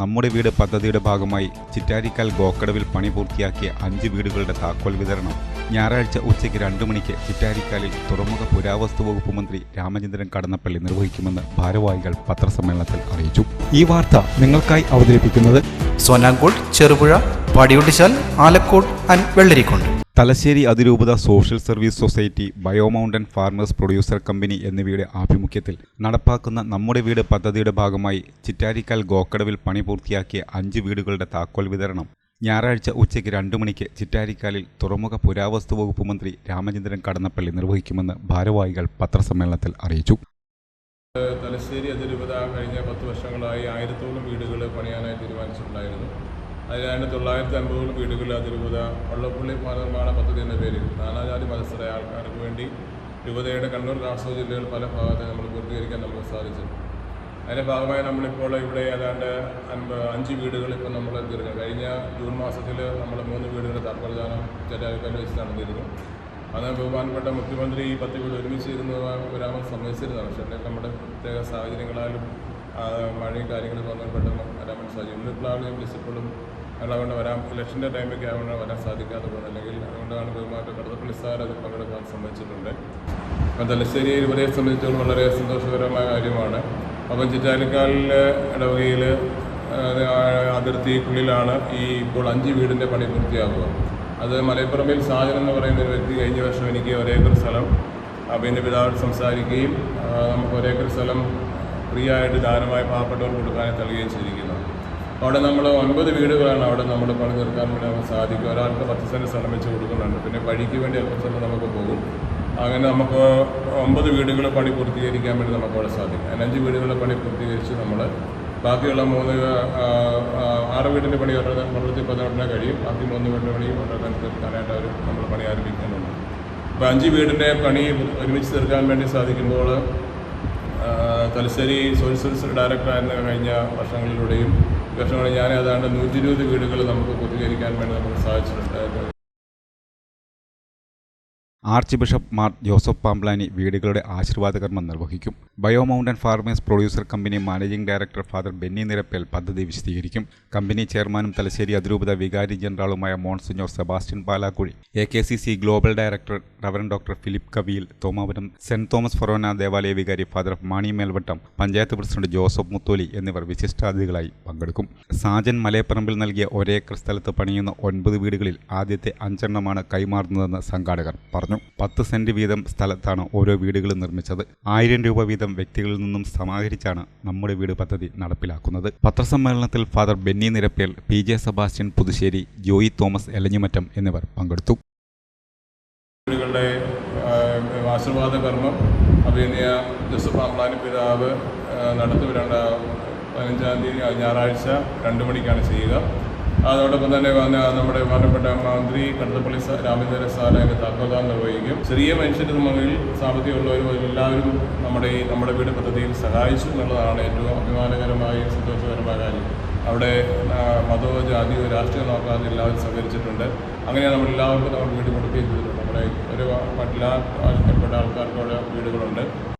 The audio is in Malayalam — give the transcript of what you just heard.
നമ്മുടെ വീട് പദ്ധതിയുടെ ഭാഗമായി ചിറ്റാരിക്കാൽ ഗോക്കടവിൽ പണി പൂർത്തിയാക്കിയ അഞ്ച് വീടുകളുടെ താക്കോൽ വിതരണം. ഞായറാഴ്ച ഉച്ചയ്ക്ക് രണ്ട് മണിക്ക് ചിറ്റാരിക്കാലിൽ തുറമുഖ പുരാവസ്തു വകുപ്പ് മന്ത്രി രാമചന്ദ്രൻ കടന്നപ്പള്ളി നിർവഹിക്കുമെന്ന് ഭാരവാഹികൾ പത്രസമ്മേളനത്തിൽ അറിയിച്ചു. ഈ വാർത്ത നിങ്ങൾക്കായി അവതരിപ്പിക്കുന്നത് സോനാങ്കോട് ചെറുപുഴ പാടിയൊട്ടിച്ചാൽ ആലക്കോട് ആൻഡ് വെള്ളരിക്കുണ്ട്. തലശ്ശേരി അതിരൂപത social service society bio mountain farmers producer company എന്നിവയുടെ ആഭിമുഖ്യത്തിൽ നടപ്പാക്കുന്ന നമ്മുടെ വീട് പദ്ധതിയുടെ ഭാഗമായി ചിറ്റാരിക്കാൽ ഗോക്കടവിൽ പണി പൂർത്തിയാക്കിയ അഞ്ച് വീടുകളുടെ താക്കോൽ വിതരണം. ഞായറാഴ്ച ഉച്ചയ്ക്ക് രണ്ടു മണിക്ക് ചിറ്റാരിക്കാലിൽ തുറമുഖ പുരാവസ്തു വകുപ്പ് മന്ത്രി രാമചന്ദ്രൻ കടന്നപ്പള്ളി നിർവഹിക്കുമെന്ന് ഭാരവാഹികൾ പത്രസമ്മേളനത്തിൽ അറിയിച്ചു. തലശ്ശേരി അതിരൂപത കഴിഞ്ഞ പത്ത് വർഷങ്ങളായി ആയിരത്തോളം വീടുകൾ പണിയാനായി തീരുമാനിച്ചിട്ടുണ്ടായിരുന്നു. അതിനായിട്ട് തൊള്ളായിരത്തി അൻപതോളം വീടുകൾ അതിരൂപത വള്ളപ്പള്ളി പുനർനിർമ്മാണ പദ്ധതി എന്ന പേരിൽ നാനാജാതി മതസ്ഥരായ ആൾക്കാർക്ക് വേണ്ടി രൂപതയുടെ കണ്ണൂർ കാസർഗോഡ് ജില്ലകൾ പല ഭാഗത്ത് നമ്മൾ പൂർത്തീകരിക്കാൻ നമുക്ക് സാധിച്ചു. അതിന്റെ ഭാഗമായി നമ്മളിപ്പോൾ ഇവിടെ ഏതാണ്ട് അൻപ അഞ്ച് വീടുകൾ ഇപ്പോൾ നമ്മൾ തീർക്കുക കഴിഞ്ഞ ജൂൺ മാസത്തിൽ നമ്മൾ മൂന്ന് വീടുകളുടെ തർക്കദാനം ചെറ്റാരിക്കൽ വെച്ച് നടന്നിരുന്നു അന്ന് ബഹുമാനപ്പെട്ട മുഖ്യമന്ത്രി ഈ പത്ത് വീട് ഒരുമിച്ച് ഒരാമത് സമ്മതിച്ചിരുന്നതാണ് പക്ഷേ നമ്മുടെ പ്രത്യേക സാഹചര്യങ്ങളാലും മഴയും കാര്യങ്ങളും വന്നാൽ പെട്ടെന്ന് വരാൻ വേണ്ടി സാധിക്കും. ഇന്നിപ്പോഴാണ് ഞാൻ വിളിച്ചപ്പോഴും അതുകൊണ്ട് വരാൻ ഇലക്ഷന്റെ ടൈമൊക്കെ ആയതുകൊണ്ട് വരാൻ സാധിക്കാതെ പോകുന്നത് അല്ലെങ്കിൽ അതുകൊണ്ടാണ് പെരുമാറ്റം കടത്തപ്പള്ളി സാർ അതിൽ പങ്കെടുക്കാൻ സമ്മതിച്ചിട്ടുണ്ട്. അപ്പം തലശ്ശേരി ഇവരെ സംബന്ധിച്ചിടത്തോളം വളരെ സന്തോഷകരമായ കാര്യമാണ്. അപ്പം ചിറ്റാലിക്കാലിലെ ഇടവകയിൽ അതിർത്തിക്കുള്ളിലാണ് ഈ ഇപ്പോൾ അഞ്ച് വീടിന്റെ പണി പൂർത്തിയാകുക അത് മലപ്പുറമിൽ സാജൻ എന്ന് പറയുന്ന ഒരു വ്യക്തി കഴിഞ്ഞ വർഷം എനിക്ക് ഒരേക്കർ സ്ഥലം അപ്പം എന്റെ പിതാവ് സംസാരിക്കുകയും നമുക്ക് ഒരേക്കർ സ്ഥലം ഫ്രീ ആയിട്ട് ദാനമായി പാവപ്പെട്ടവർ കൊടുക്കാനും നൽകുകയും ചെയ്തിരിക്കുന്നു. അവിടെ നമ്മൾ ഒൻപത് വീടുകളാണ് അവിടെ നമ്മൾ പണി തീർക്കാൻ വേണ്ടി നമുക്ക് സാധിക്കും. ഒരാൾക്ക് പത്ത് സെന്റ് സ്ഥലം വെച്ച് കൊടുക്കുന്നുണ്ട്. പിന്നെ വഴിക്ക് വേണ്ടി അല്പം സ്ഥലം നമുക്ക് പോകും? അങ്ങനെ നമുക്ക് ഒമ്പത് വീടുകൾ പണി പൂർത്തീകരിക്കാൻ വേണ്ടി നമുക്ക് അവിടെ സാധിക്കും. അതിനഞ്ച് വീടുകളുടെ പണി പൂർത്തീകരിച്ച് നമ്മൾ ബാക്കിയുള്ള മൂന്ന് ആറ് വീടിന്റെ പണി വളരെ വളരെ പതിനെട്ടിനെ കഴിയും. ബാക്കി മൂന്ന് വീടിന്റെ പണി വളരെ തീർക്കാനായിട്ട് അവർ നമ്മൾ പണി ആരംഭിക്കുന്നുണ്ട്. അപ്പോൾ അഞ്ച് വീടിന്റെ പണി ഒരുമിച്ച് തീർക്കാൻ വേണ്ടി സാധിക്കുമ്പോൾ തലശ്ശേരി സോഷ്യൽ സർവീസ് ഡയറക്ടറായിരുന്ന കഴിഞ്ഞ വർഷങ്ങളിലൂടെയും വർഷങ്ങളിൽ ഞാൻ ഏതാണ്ട് നൂറ്റി ഇരുപത് വീടുകൾ നമുക്ക് പൂർത്തീകരിക്കാൻ വേണ്ടി നമുക്ക് സാധിച്ചിട്ടുണ്ട് arch bishop Mar Joseph Pamplany വീടുകളുടെ ആശീർവാദ നിർവഹിക്കും. Bio mountain farmers producer company managing director father Benny Nirappel പദ്ധതി വിശദീകരിക്കും. കമ്പനി ചെയർമാനും തലശ്ശേരി അതിരൂപത വികാരി ജനറാളുമായ monsignor Sebastian Palakuzhi A K C C global director rev doctor Philip Kaviyil Thomapuram saint Thomas ഫൊറോന ദേവാലയ വികാരി father Mani Melvattom panchayat president Joseph Mutholi എന്നിവർ വിശിഷ്ടാതിഥികളായി പങ്കെടുക്കും. സാജൻ മലയപ്പറമ്പിൽ നൽകിയ ഒരേക്കർ സ്ഥലത്ത് പണിയുന്ന ഒൻപത് വീടുകളിൽ ആദ്യത്തെ അഞ്ചെണ്ണമാണ് കൈമാറുന്നതെന്ന് സംഘാടകർ പറഞ്ഞു. പത്ത് സെന്റ് വീതം സ്ഥലത്താണ് ഓരോ വീടുകളും നിർമ്മിച്ചത്. ആയിരം രൂപ വീതം വ്യക്തികളിൽ നിന്നും സമാഹരിച്ചാണ് നമ്മുടെ വീട് പദ്ധതി നടപ്പിലാക്കുന്നത്. പത്രസമ്മേളനത്തിൽ father Benny Nirappel P J Sebastian Puthussery Joy Thomas Elanjimattom എന്നിവർ പങ്കെടുത്തു. വീടുകളുടെ ആശീർവാദ കർമ്മം അഭിനയ ജോസഫ് പിതാവ് നടത്തി വരേണ്ട രണ്ട് പതിനഞ്ചാം തീയതി ഞായറാഴ്ച രണ്ട് മണിക്കാണ് ചെയ്യുക. അതോടൊപ്പം തന്നെ നമ്മുടെ ബഹുമാനപ്പെട്ട മന്ത്രി കടത്തപ്പള്ളി സ- രാമചന്ദ്ര സാർ അതിന്റെ താക്കോൽദാനം നിർവഹിക്കും. ചെറിയ മനുഷ്യരുടെ മുകളിൽ സാമ്പത്തികമുള്ളവരും എല്ലാവരും നമ്മുടെ ഈ നമ്മുടെ വീട് പദ്ധതിയിൽ സഹായിച്ചു എന്നുള്ളതാണ് ഏറ്റവും അഭിമാനകരമായ സന്തോഷകരമായ കാര്യം. അവിടെ മതോ ജാതിയോ രാഷ്ട്രീയം നോക്കാതെ എല്ലാവരും സഹകരിച്ചിട്ടുണ്ട്. അങ്ങനെയാണ് നമ്മൾ എല്ലാവർക്കും നമ്മൾ വീട് കൊടുക്കുകയും ചെയ്തിട്ടുണ്ട് നമ്മുടെ ഒരു ആൾക്കാർക്കും ആൾക്കാർക്ക് അവിടെ വീടുകളുണ്ട്.